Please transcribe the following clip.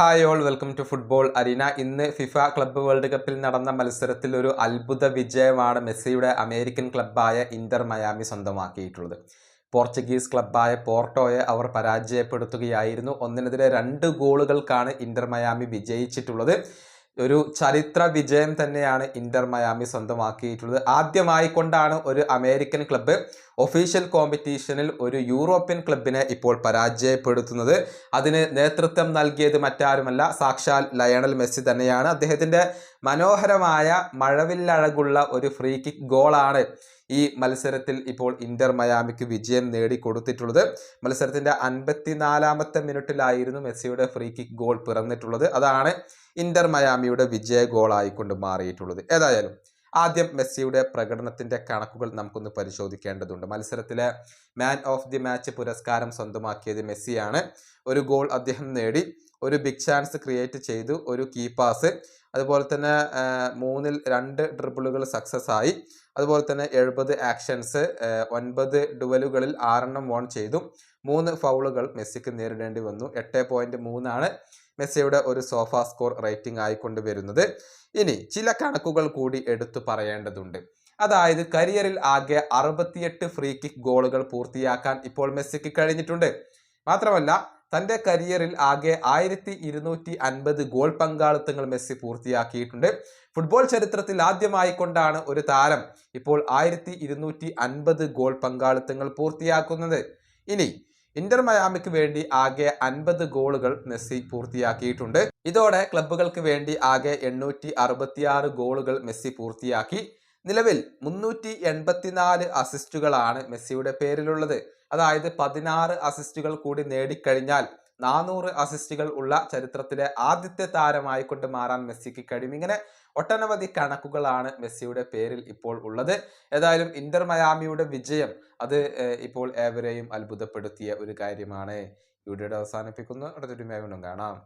Hi all welcome to football arena ഇന്ന് FIFA club world കപ്പിൽ നടന്ന മത്സരത്തിൽ ഒരു അത്ഭുത വിജയമാണ് മെസ്സിയുടെ അമേരിക്കൻ ക്ലബ്ബായ ഇന്റർ മയാമി സ്വന്തമാക്കിയിട്ടുള്ളത്. പോർച്ചുഗീസ് ക്ലബ്ബായ പോർട്ടോയെ അവർ പരാജയപ്പെടുത്തുകയായിരുന്നു. ഒന്നിനെതിരെ രണ്ട് ഗോളുകൾക്കാണ് ഇന്റർ മയാമി വിജയിച്ചിട്ടുള്ളത്. ഒരു ചരിത്ര വിജയം തന്നെയാണ് ഇന്റർ മയാമി സ്വന്തമാക്കിയിട്ടുള്ളത്. ആദ്യമായി കൊണ്ടാണ് ഒരു അമേരിക്കൻ ക്ലബ്ബ് ഒഫീഷ്യൽ കോമ്പറ്റീഷനിൽ ഒരു യൂറോപ്യൻ ക്ലബിനെ ഇപ്പോൾ പരാജയപ്പെടുത്തുന്നത്. അതിന് നേതൃത്വം നൽകിയത് മറ്റാരുമല്ല സാക്ഷാൽ ലയണൽ മെസ്സി തന്നെയാണ്. അദ്ദേഹത്തിന്റെ മനോഹരമായ മഴവില്ലഴകുള്ള ഒരു ഫ്രീ കിക്ക് ഗോളാണ് ഈ മത്സരത്തിൽ ഇപ്പോൾ ഇന്റർ മയാമിക്ക് വിജയം നേടിക്കൊടുത്തിട്ടുള്ളത്. മത്സരത്തിന്റെ അൻപത്തിനാലാമത്തെ മിനിറ്റിലായിരുന്നു മെസ്സിയുടെ ഫ്രീ കിക്ക് ഗോൾ പിറന്നിട്ടുള്ളത്. അതാണ് ഇന്റർ മയാമിയുടെ വിജയ ഗോൾ ഗോളായിക്കൊണ്ട് മാറിയിട്ടുള്ളത്. ഏതായാലും ആദ്യം മെസ്സിയുടെ പ്രകടനത്തിന്റെ കണക്കുകൾ നമുക്കൊന്ന് പരിശോധിക്കേണ്ടതുണ്ട്. മത്സരത്തിലെ മാൻ ഓഫ് ദി മാച്ച് പുരസ്കാരം സ്വന്തമാക്കിയത് മെസ്സിയാണ്. ഒരു ഗോൾ അദ്ദേഹം നേടി ഒരു ബിഗ് ചാൻസ് ക്രിയേറ്റ് ചെയ്തു ഒരു കീ പാസ് അതുപോലെ തന്നെ മൂന്നിൽ രണ്ട് ഡ്രിബിളുകൾ സക്സസ് ആയി. അതുപോലെ തന്നെ എഴുപത് ആക്ഷൻസ് ഒൻപത് ഡുവലുകളിൽ ആറെണ്ണം വോൺ ചെയ്തു. മൂന്ന് ഫൗളുകൾ മെസ്സിക്ക് നേരിടേണ്ടി വന്നു. എട്ട് പോയിന്റ് മൂന്നാണ് മെസ്സിയുടെ ഒരു സോഫ സ്കോർ റേറ്റിംഗ് ആയിക്കൊണ്ട് വരുന്നത്. ഇനി ചില കണക്കുകൾ കൂടി എടുത്തു പറയേണ്ടതുണ്ട്. അതായത് കരിയറിൽ ആകെ അറുപത്തിയെട്ട് ഫ്രീ കിക്ക് ഗോളുകൾ പൂർത്തിയാക്കാൻ ഇപ്പോൾ മെസ്സിക്ക് കഴിഞ്ഞിട്ടുണ്ട്. മാത്രമല്ല തന്റെ കരിയറിൽ ആകെ ആയിരത്തി ഇരുന്നൂറ്റി അൻപത് ഗോൾ പങ്കാളിത്തങ്ങൾ മെസ്സി പൂർത്തിയാക്കിയിട്ടുണ്ട്. ഫുട്ബോൾ ചരിത്രത്തിൽ ആദ്യമായി കൊണ്ടാണ് ഒരു താരം ഇപ്പോൾ ആയിരത്തി ഇരുന്നൂറ്റി അൻപത് ഗോൾ പങ്കാളിത്തങ്ങൾ പൂർത്തിയാക്കുന്നത്. ഇനി ഇന്റർ മയാമിക്ക് വേണ്ടി ആകെ അൻപത് ഗോളുകൾ മെസ്സി പൂർത്തിയാക്കിയിട്ടുണ്ട്. ഇതോടെ ക്ലബ്ബുകൾക്ക് വേണ്ടി ആകെ എണ്ണൂറ്റി അറുപത്തിയാറ് ഗോളുകൾ മെസ്സി പൂർത്തിയാക്കി. നിലവിൽ മുന്നൂറ്റി എൺപത്തിനാല് അസിസ്റ്റുകളാണ് മെസ്സിയുടെ പേരിലുള്ളത്. അതായത് പതിനാറ് അസിസ്റ്റുകൾ കൂടി നേടിക്കഴിഞ്ഞാൽ നാനൂറ് അസിസ്റ്റുകൾ ഉള്ള ചരിത്രത്തിലെ ആദ്യത്തെ താരമായിക്കൊണ്ട് മാറാൻ മെസ്സിക്ക് കഴിയും. ഇങ്ങനെ ഒട്ടനവധി കണക്കുകളാണ് മെസ്സിയുടെ പേരിൽ ഇപ്പോൾ ഉള്ളത്. ഏതായാലും ഇന്റർ മയാമിയുടെ വിജയം അത് ഇപ്പോൾ ഏവരെയും അത്ഭുതപ്പെടുത്തിയ ഒരു കാര്യമാണ്. വീഡിയോയുടെ അവസാനിപ്പിക്കുന്നു. അടുത്തൊരു മേഖലും കാണാം.